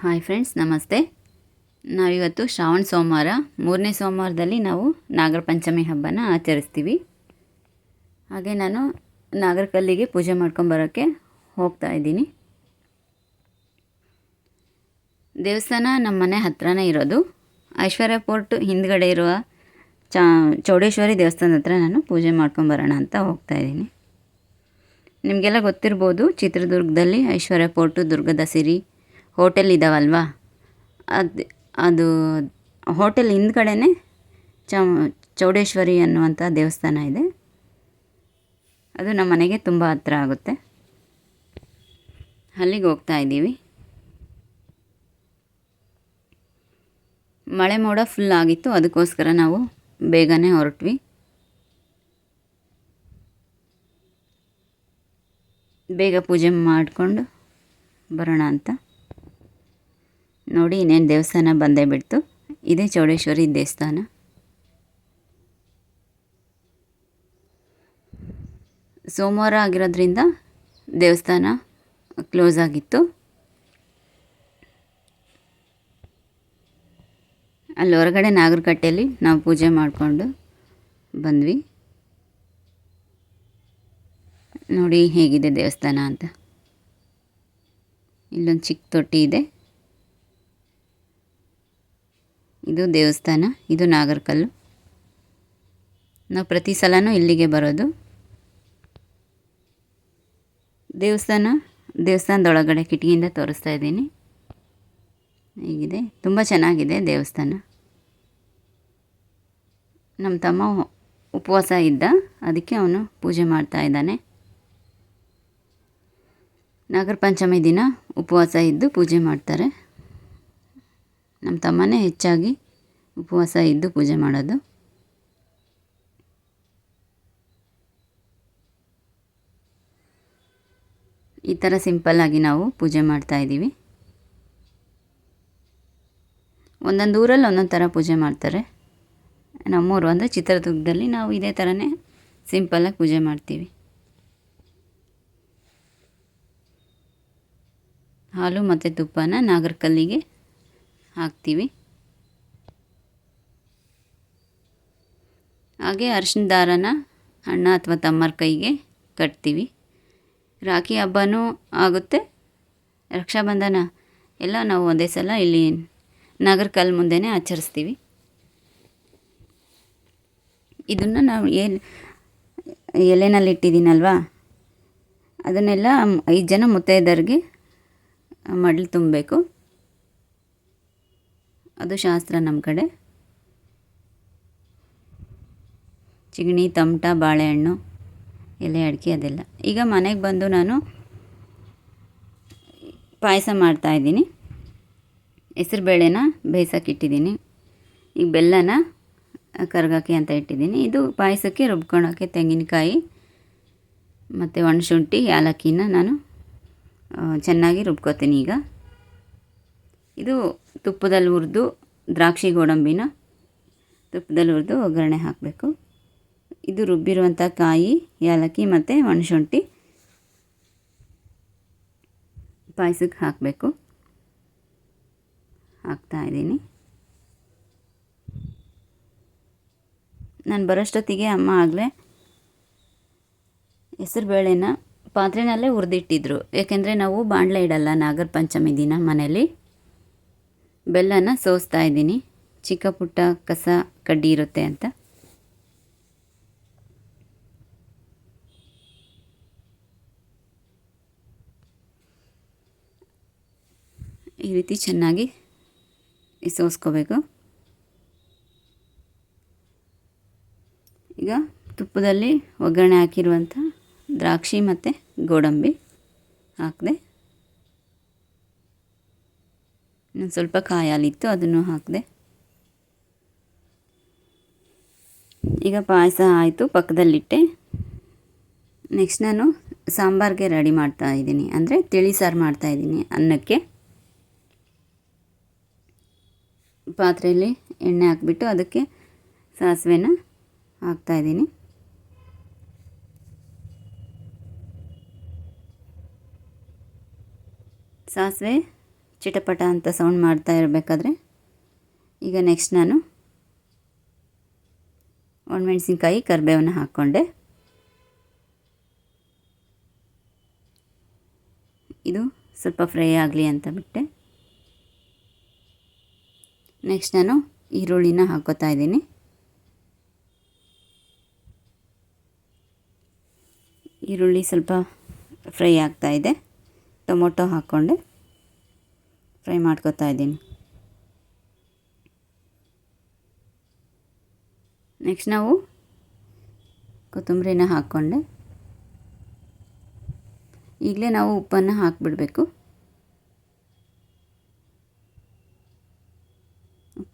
Hi friends, ನಮಸ್ತೆ. ನಾವಿವತ್ತು ಶ್ರಾವಣ ಸೋಮವಾರ. ಮೂರನೇ ಸೋಮವಾರದಲ್ಲಿ ನಾವು ನಾಗರ ಪಂಚಮಿ ಹಬ್ಬನ ಆಚರಿಸ್ತೀವಿ. ಹಾಗೆ ನಾನು ನಾಗರಕಲ್ಲಿಗೆ ಪೂಜೆ ಮಾಡ್ಕೊಂಬರೋಕ್ಕೆ ಹೋಗ್ತಾ ಇದ್ದೀನಿ. ದೇವಸ್ಥಾನ ನಮ್ಮ ಮನೆ ಹತ್ರನೇ ಇರೋದು. ಐಶ್ವರ್ಯ ಪೋರ್ಟ್ ಹಿಂದ್ಗಡೆ ಇರುವ ಚಾ, ಚೌಡೇಶ್ವರಿ ದೇವಸ್ಥಾನದ ಹತ್ರ ನಾನು ಪೂಜೆ ಮಾಡ್ಕೊಂಬರೋಣ ಅಂತ ಹೋಗ್ತಾ ಇದ್ದೀನಿ. ನಿಮಗೆಲ್ಲ ಗೊತ್ತಿರ್ಬೋದು, ಚಿತ್ರದುರ್ಗದಲ್ಲಿ ಐಶ್ವರ್ಯ ಪೋರ್ಟು, ದುರ್ಗದ ಸಿರಿ ಹೋಟೆಲ್ ಇದ್ದಾವಲ್ವಾ ಅದು ಅದು ಹೋಟೆಲ್ ಹಿಂದ್ಗಡೆನೇ ಚೌಡೇಶ್ವರಿ ಅನ್ನುವಂಥ ದೇವಸ್ಥಾನ ಇದೆ. ಅದು ನಮ್ಮ ಮನೆಗೆ ತುಂಬ ಹತ್ರ ಆಗುತ್ತೆ. ಅಲ್ಲಿಗೆ ಹೋಗ್ತಾ ಇದ್ದೀವಿ. ಮಳೆ ಮೋಡ ಫುಲ್ ಆಗಿತ್ತು, ಅದಕ್ಕೋಸ್ಕರ ನಾವು ಬೇಗನೆ ಹೊರಟ್ವಿ. ಬೇಗ ಪೂಜೆ ಮಾಡಿಕೊಂಡು ಬರೋಣ ಅಂತ. ನೋಡಿ, ಇನ್ನೇನು ದೇವಸ್ಥಾನ ಬಂದೇ ಬಿಡ್ತು. ಇದೇ ಚೌಡೇಶ್ವರಿ ದೇವಸ್ಥಾನ. ಸೋಮವಾರ ಆಗಿರೋದ್ರಿಂದ ದೇವಸ್ಥಾನ ಕ್ಲೋಸ್ ಆಗಿತ್ತು. ಅಲ್ಲಿ ಹೊರಗಡೆ ನಾಗರಕಟ್ಟೆಯಲ್ಲಿ ನಾವು ಪೂಜೆ ಮಾಡಿಕೊಂಡು ಬಂದ್ವಿ. ನೋಡಿ, ಹೇಗಿದೆ ದೇವಸ್ಥಾನ ಅಂತ. ಇಲ್ಲೊಂದು ಚಿಕ್ಕ ತೊಟ್ಟಿ ಇದೆ. ಇದು ದೇವಸ್ಥಾನ, ಇದು ನಾಗರಕಲ್ಲು. ನಾವು ಪ್ರತಿ ಸಲನೂ ಇಲ್ಲಿಗೆ ಬರೋದು. ದೇವಸ್ಥಾನ, ದೇವಸ್ಥಾನದೊಳಗಡೆ ಕಿಟಕಿಯಿಂದ ತೋರಿಸ್ತಾ ಇದ್ದೀನಿ. ಹೀಗಿದೆ. ತುಂಬ ಚೆನ್ನಾಗಿದೆ ದೇವಸ್ಥಾನ. ನಮ್ಮ ತಮ್ಮ ಉಪವಾಸ ಇದ್ದ, ಅದಕ್ಕೆ ಅವನು ಪೂಜೆ ಮಾಡ್ತಾ ಇದ್ದಾನೆ. ನಾಗರ ಪಂಚಮಿ ದಿನ ಉಪವಾಸ ಇದ್ದು ಪೂಜೆ ಮಾಡ್ತಾರೆ. ನಮ್ಮ ತಮ್ಮನೇ ಹೆಚ್ಚಾಗಿ ಉಪವಾಸ ಇದ್ದು ಪೂಜೆ ಮಾಡೋದು. ಈ ಥರ ಸಿಂಪಲ್ಲಾಗಿ ನಾವು ಪೂಜೆ ಮಾಡ್ತಾ ಇದ್ದೀವಿ. ಒಂದೊಂದು ಊರಲ್ಲಿ ಒಂದೊಂದು ಥರ ಪೂಜೆ ಮಾಡ್ತಾರೆ. ನಮ್ಮೂರು ಅಂದರೆ ಚಿತ್ರದುರ್ಗದಲ್ಲಿ ನಾವು ಇದೇ ಥರನೇ ಸಿಂಪಲ್ಲಾಗಿ ಪೂಜೆ ಮಾಡ್ತೀವಿ. ಹಾಲು ಮತ್ತು ತುಪ್ಪನ ನಾಗರಕಲ್ಲಿಗೆ ಹಾಕ್ತೀವಿ. ಹಾಗೆ ಅರಿಶಿನ ದಾರನ ಅಣ್ಣ ಅಥವಾ ತಮ್ಮರ ಕೈಗೆ ಕಟ್ತೀವಿ. ರಾಖಿ ಹಬ್ಬನೂ ಆಗುತ್ತೆ. ರಕ್ಷಾಬಂಧನ ಎಲ್ಲ ನಾವು ಒಂದೇ ಸಲ ಇಲ್ಲಿ ನಾಗರಕಲ್ ಮುಂದೆನೇ ಆಚರಿಸ್ತೀವಿ. ಇದನ್ನು ನಾವು ಏನು ಎಲೆನಲ್ಲಿ ಇಟ್ಟಿದ್ದೀನಲ್ವಾ? ಅದನ್ನೆಲ್ಲ ಐದು ಜನ ಮುತ್ತೈದರಿಗೆ ಮಡ್ಲು ತುಂಬಬೇಕು. ಅದು ಶಾಸ್ತ್ರ ನಮ್ಮ ಕಡೆ. ಚಿಗಣಿ ತಮಟ ಬಾಳೆಹಣ್ಣು, ಎಲೆ, ಅಡಿಕೆ ಅದೆಲ್ಲ. ಈಗ ಮನೆಗೆ ಬಂದು ನಾನು ಪಾಯಸ ಮಾಡ್ತಾಯಿದ್ದೀನಿ ಹೆಸರುಬೇಳೆನ ಬೇಯಿಸೋಕೆ ಇಟ್ಟಿದ್ದೀನಿ. ಈಗ ಬೆಲ್ಲನ ಕರ್ಗೋಕ್ಕೆ ಅಂತ ಇಟ್ಟಿದ್ದೀನಿ. ಇದು ಪಾಯಸಕ್ಕೆ ರುಬ್ಕೊಳೋಕ್ಕೆ ತೆಂಗಿನಕಾಯಿ ಮತ್ತು ಒಣಶುಂಠಿ ಏಲಕ್ಕಿನ ನಾನು ಚೆನ್ನಾಗಿ ರುಬ್ಕೋತೀನಿ ಈಗ. ಇದು ತುಪ್ಪದಲ್ಲಿ ಹುರಿದು ದ್ರಾಕ್ಷಿ ಗೋಡಂಬಿನ ತುಪ್ಪದಲ್ಲಿ ಹುರಿದು ಒಗ್ಗರಣೆ ಹಾಕಬೇಕು. ಇದು ರುಬ್ಬಿರುವಂಥ ಕಾಯಿ, ಏಲಕ್ಕಿ ಮತ್ತು ಒಣಶುಂಠಿ. ಪಾಯಸಕ್ಕೆ ಹಾಕಬೇಕು. ಹಾಕ್ತಾ ಇದ್ದೀನಿ. ನಾನು ಬರೋಷ್ಟೊತ್ತಿಗೆ ಅಮ್ಮ ಆಗಲೇ ಹೆಸರುಬೇಳೆನ ಪಾತ್ರೆನಲ್ಲೇ ಹುರಿದಿಟ್ಟಿದ್ರು. ಏಕೆಂದರೆ ನಾವು ಬಾಣಲೆ ಇಡಲ್ಲ, ನಾಗರ ಪಂಚಮಿ ದಿನ ಮನೇಲಿ ಬೆಲ್ಲನ ಸೋಸ್ತಾ ಇದ್ದೀನಿ. ಚಿಕ್ಕ ಪುಟ್ಟ ಕಸ ಕಡ್ಡಿ ಇರುತ್ತೆ ಅಂತ. ಈ ರೀತಿ ಚೆನ್ನಾಗಿ ಸೋಸ್ಕೋಬೇಕು ಈಗ ತುಪ್ಪದಲ್ಲಿ ಒಗ್ಗರಣೆ ಹಾಕಿರುವಂಥ ದ್ರಾಕ್ಷಿ ಮತ್ತು ಗೋಡಂಬಿ ಹಾಕಿದೆ. ಇನ್ನೊಂದು ಸ್ವಲ್ಪ ಕಾಯಾಲಿತ್ತು, ಅದನ್ನು ಹಾಕಿದೆ. ಈಗ ಪಾಯಸ ಆಯಿತು, ಪಕ್ಕದಲ್ಲಿಟ್ಟೆ. ನೆಕ್ಸ್ಟ್ ನಾನು ಸಾಂಬಾರಿಗೆ ರೆಡಿ ಮಾಡ್ತಾ ಇದ್ದೀನಿ. ಅಂದರೆ ತಿಳಿ ಸಾರು ಮಾಡ್ತಾಯಿದ್ದೀನಿ ಅನ್ನಕ್ಕೆ. ಪಾತ್ರೆಯಲ್ಲಿ ಎಣ್ಣೆ ಹಾಕ್ಬಿಟ್ಟು ಅದಕ್ಕೆ ಸಾಸಿವೆನ ಹಾಕ್ತಾಯಿದ್ದೀನಿ ಸಾಸಿವೆ ಚಿಟಪಟ ಅಂತ ಸೌಂಡ್ ಮಾಡ್ತಾ ಇರಬೇಕಾದ್ರೆ ಈಗ ನೆಕ್ಸ್ಟ್ ನಾನು ಒಣಮೆಣಸಿನ್ಕಾಯಿ ಕರಿಬೇವನ್ನ ಹಾಕ್ಕೊಂಡೆ. ಇದು ಸ್ವಲ್ಪ ಫ್ರೈ ಆಗಲಿ ಅಂತ ಬಿಟ್ಟೆ. ನೆಕ್ಸ್ಟ್ ನಾನು ಈರುಳ್ಳಿನ ಹಾಕೋತಾ ಇದ್ದೀನಿ. ಈರುಳ್ಳಿ ಸ್ವಲ್ಪ ಫ್ರೈ ಆಗ್ತಾ ಇದೆ. ಟೊಮೊಟೊ ಹಾಕ್ಕೊಂಡೆ ಫ್ರೈ ಮಾಡ್ಕೊತಾ ಇದ್ದೀನಿ. ನೆಕ್ಸ್ಟ್ ನಾವು ಕೊತ್ತಂಬರಿನ ಹಾಕ್ಕೊಂಡೆ ಈಗಲೇ ನಾವು ಉಪ್ಪನ್ನು ಹಾಕಿಬಿಡಬೇಕು.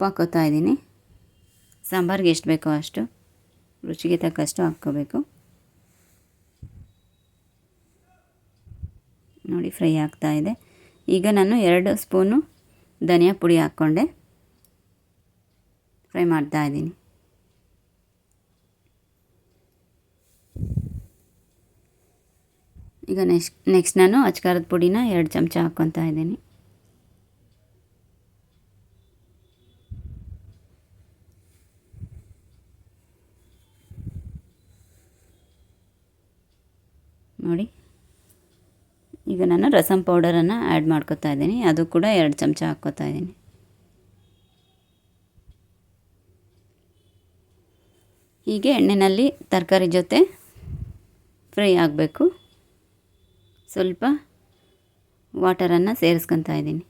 ಉಪ್ಪು ಹಾಕೋತಾ ಇದ್ದೀನಿ ಸಾಂಬಾರಿಗೆ ಎಷ್ಟು ಬೇಕೋ ಅಷ್ಟು. ರುಚಿಗೆ ತಕ್ಕಷ್ಟು ಹಾಕ್ಕೋಬೇಕು. ನೋಡಿ, ಫ್ರೈ ಆಗ್ತಾ ಇದೆ ಈಗ ನಾನು ಎರಡು ಸ್ಪೂನು ಧನಿಯಾ ಪುಡಿ ಹಾಕ್ಕೊಂಡೆ. ಫ್ರೈ ಮಾಡ್ತಾ ಇದ್ದೀನಿ ಈಗ ನೆಕ್ಸ್ಟ್ ನೆಕ್ಸ್ಟ್ ನಾನು ಅಚ್ಕಾರದ ಪುಡಿನ ಎರಡು ಚಮಚ ಹಾಕ್ಕೊತಾ ಇದ್ದೀನಿ ನೋಡಿ. ಈಗ ನಾನು ರಸಂ ಪೌಡರನ್ನು ಆ್ಯಡ್ ಮಾಡ್ಕೋತಾ ಇದ್ದೀನಿ. ಅದು ಕೂಡ ಎರಡು ಚಮಚ ಹಾಕ್ಕೋತಾ ಇದ್ದೀನಿ. ಹೀಗೆ ಎಣ್ಣೆಯಲ್ಲಿ ತರಕಾರಿ ಜೊತೆ ಫ್ರೈ ಆಗಬೇಕು. ಸ್ವಲ್ಪ ವಾಟರನ್ನು ಸೇರಿಸ್ಕೊತಾ ಇದ್ದೀನಿ.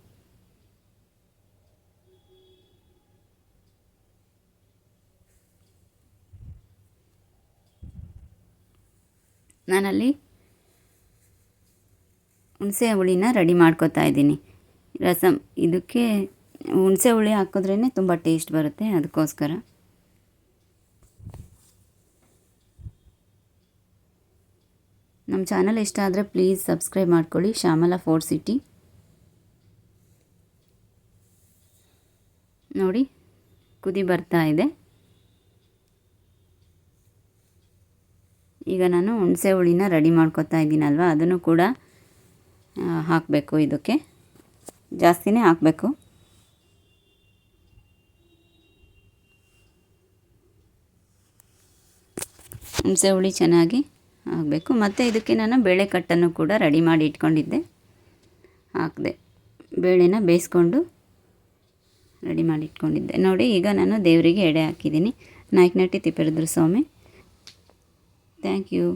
ನಾನಲ್ಲಿ ಹುಣಸೆ ಹುಳಿನ ರೆಡಿ ಮಾಡ್ಕೊತಾ ಇದ್ದೀನಿ. ರಸಮ್ ಇದಕ್ಕೆ ಹುಣಸೆ ಹುಳಿ ಹಾಕಿದ್ರೇ ತುಂಬ ಟೇಸ್ಟ್ ಬರುತ್ತೆ ಅದಕ್ಕೋಸ್ಕರ. ನಮ್ಮ ಚಾನಲ್ ಇಷ್ಟ ಆದರೆ ಪ್ಲೀಸ್ ಸಬ್ಸ್ಕ್ರೈಬ್ ಮಾಡ್ಕೊಳ್ಳಿ. Shyamala four city. ನೋಡಿ, ಕುದಿ ಬರ್ತಾ ಇದೆ. ಈಗ ನಾನು ಹುಣಸೆ ಹುಳಿನ ರೆಡಿ ಮಾಡ್ಕೊತಾ ಇದ್ದೀನಲ್ವ, ಅದನ್ನು ಕೂಡ ಹಾಕಬೇಕು ಇದಕ್ಕೆ. ಜಾಸ್ತಿನೇ ಹಾಕಬೇಕು. ಹುಣಸೆ ಹುಳಿ ಚೆನ್ನಾಗಿ ಹಾಕಬೇಕು. ಮತ್ತು ಇದಕ್ಕೆ ನಾನು ಬೇಳೆ ಕಟ್ಟನ್ನು ಕೂಡ ರೆಡಿ ಮಾಡಿ ಇಟ್ಕೊಂಡಿದ್ದೆ. ಹಾಕಿದೆ. ಬೇಳೆನ ಬೇಯಿಸ್ಕೊಂಡು ರೆಡಿ ಮಾಡಿ ಇಟ್ಕೊಂಡಿದ್ದೆ. ನೋಡಿ, ಈಗ ನಾನು ದೇವರಿಗೆ ಎಡೆ ಹಾಕಿದ್ದೀನಿ. Naikanatti Thipperudra Swami thank you